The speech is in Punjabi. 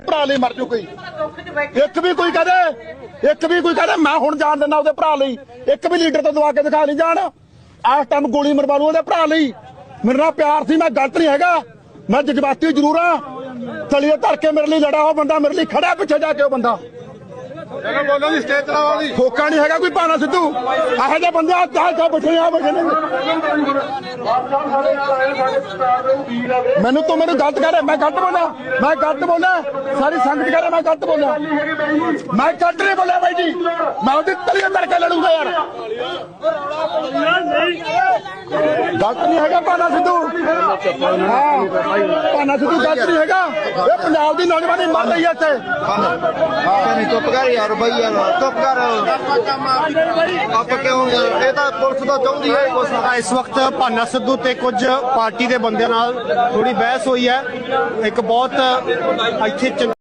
ਭਰਾ ਲਈ ਮਰ ਜੂ ਕੋਈ। ਇੱਕ ਵੀ ਕੋਈ ਕਹਦੇ, ਇੱਕ ਵੀ ਕੋਈ ਕਹਦੇ, ਮੈਂ ਹੁਣ ਜਾਣ ਦਿੰਦਾ ਉਹਦੇ ਭਰਾ ਲਈ। ਇੱਕ ਵੀ ਲੀਡਰ ਤੋਂ ਦਵਾ ਕੇ ਦਿਖਾ ਨਹੀਂ ਜਾਣ। ਆਸ ਟਾਈਮ ਗੋਲੀ ਮਰਵਾ ਲੂ ਉਹਦੇ ਭਰਾ ਲਈ। ਮੇਰੇ ਨਾਲ ਪਿਆਰ ਸੀ, ਮੈਂ ਗਲਤ ਨਹੀਂ ਹੈਗਾ। ਮੈਂ ਜਜ਼ਬਾਤੀ ਜ਼ਰੂਰ ਆ ਤਲੀਏ ਧਰ ਕੇ ਮੇਰੇ ਲਈ ਲੜਾ ਉਹ ਬੰਦਾ, ਮੇਰੇ ਲਈ ਖੜਾ ਪਿੱਛੇ ਜਾ ਕੇ ਉਹ ਬੰਦਾ। ਚਲੋ ਬੋਲੋ ਜੀ ਸਟੇਜ ਚਲਾਓ ਜੀ। ਖੋਕਾ ਨਹੀਂ ਹੈਗਾ ਕੋਈ ਭਾਣਾ ਸਿੱਧੂ। ਇਹੋ ਜਿਹੇ ਬੰਦੇ ਆ ਚਾਹ ਚਾਹ ਬੈਠੇ ਆ ਬੈਠੇ ਨੇ। ਮੈਨੂੰ ਤੂੰ ਮੈਨੂੰ ਗਲਤ ਕਰ ਰਿਹਾ ਮੈਂ ਗਲਤ ਬੋਲਾਂ ਮੈਂ ਗਲਤ ਬੋਲਾਂ ਸਾਰੀ ਸੰਗਤ ਕਰ ਰਿਹਾ ਮੈਂ ਗਲਤ ਬੋਲਾਂ ਮੈਂ ਗਲਤ ਨਹੀਂ ਬੋਲਿਆ ਬਾਈ ਜੀ ਮੈਂ ਉਹਦੀ ਤਲੀਏ ਧਰ ਕੇ ਲੜੂੰਗਾ ਯਾਰ। ਗਲਤ ਨਹੀਂ ਹੈਗਾ ਭਾਨਾ ਸਿੱਧੂ। ਹਾਂ ਭਾਨਾ ਸਿੱਧੂ ਗਲਤ ਨਹੀਂ ਹੈਗਾ। ਇਹ ਪੰਜਾਬ ਦੀ ਨੌਜਵਾਨੀ ਮਰ ਰਹੀ ਹੈ ਇੱਥੇ। ਨਹੀਂ ਚੁੱਪ ਕਰ ਯਾਰ ਬਈ ਯਾਰ ਚੁੱਪ ਕਰ ਆਪ ਕਿਉਂ ਯਾਰ ਇਹ ਤਾਂ ਪੁਲਿਸ ਦਾ ਚਾਹੁੰਦੀ ਹੈ। ਕੁਛ ਇਸ ਵਕਤ ਭਾਨਾ ਸਿੱਧੂ ਤੇ ਕੁਝ ਪਾਰਟੀ ਦੇ ਬੰਦਿਆਂ ਨਾਲ ਥੋੜੀ ਬਹਿਸ ਹੋਈ ਹੈ। ਇੱਕ ਬਹੁਤ ਇੱਥੇ ਚੰ-